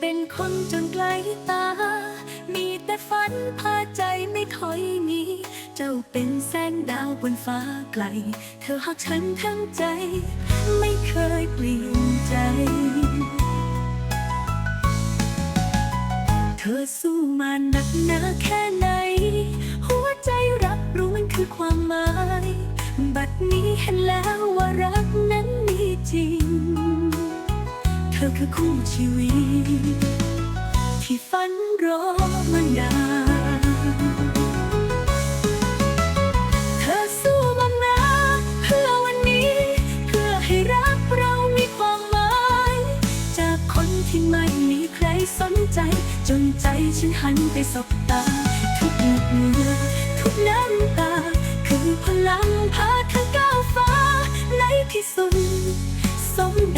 เป็นคนจนไกลตา มีแต่ฝันพาใจไม่ถอยหนีเจ้าเป็นแสงดาวบนฟ้าไกล เธอหักฉันทั้งใจ ไม่เคยเปลี่ยนใจ เธอสู้มาหนักหนาแค่ไหน หัวใจรับรู้มันคือความหมาย บัดนี้เห็นแล้วว่ารักนั้นมีจริง ธอคือคู่ชีวิต ที่ฝันรอมานานเธอสู้มานานเพื่อวันนี้เพื่อให้รักเรามีความหมายจากคนที่ไม่มีใครสนใจ จนใจฉันหันไปสบตา ทุกหยดเหงื่อทุกน้ำตา คือพลังพาเธอก้าวฟ้าในที่สุดสมด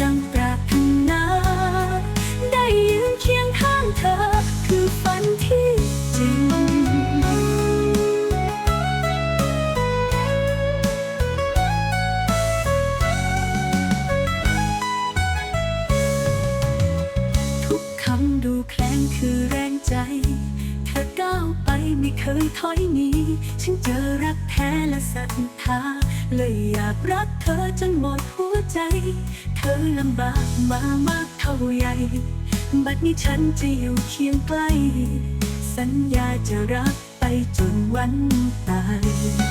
เคยถอยหนี ฉันเจอรักแท้และศรัทธา เลยอยากรักเธอจนหมดหัวใจ เธอลำบากมามากเท่าใหญ่ บัดนี้ฉันจะอยู่เคียงใกล้ สัญญาจะรักไปจนวันตาย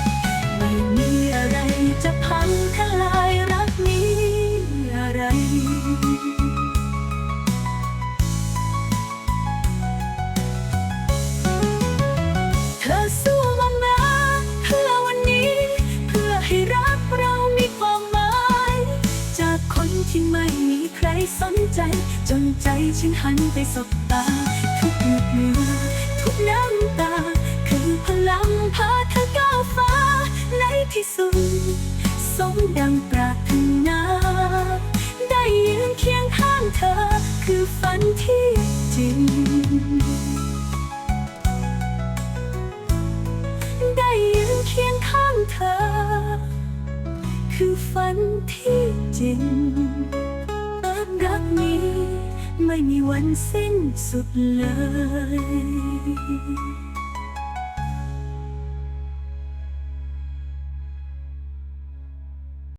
สนใจ จนใจฉันหันไปสบตา ทุกหยดเหงื่อทุกน้ำตา คือพลังพาเธอก้าวฟ้า ในที่สุด สมดังปรารถนาได้ยืนเคียงข้างเธอ คือฝันที่จริง ได้ยืนเคียงข้างเธอ คือฝันที่จริง ไม่มีวันสิ้นสุดเลย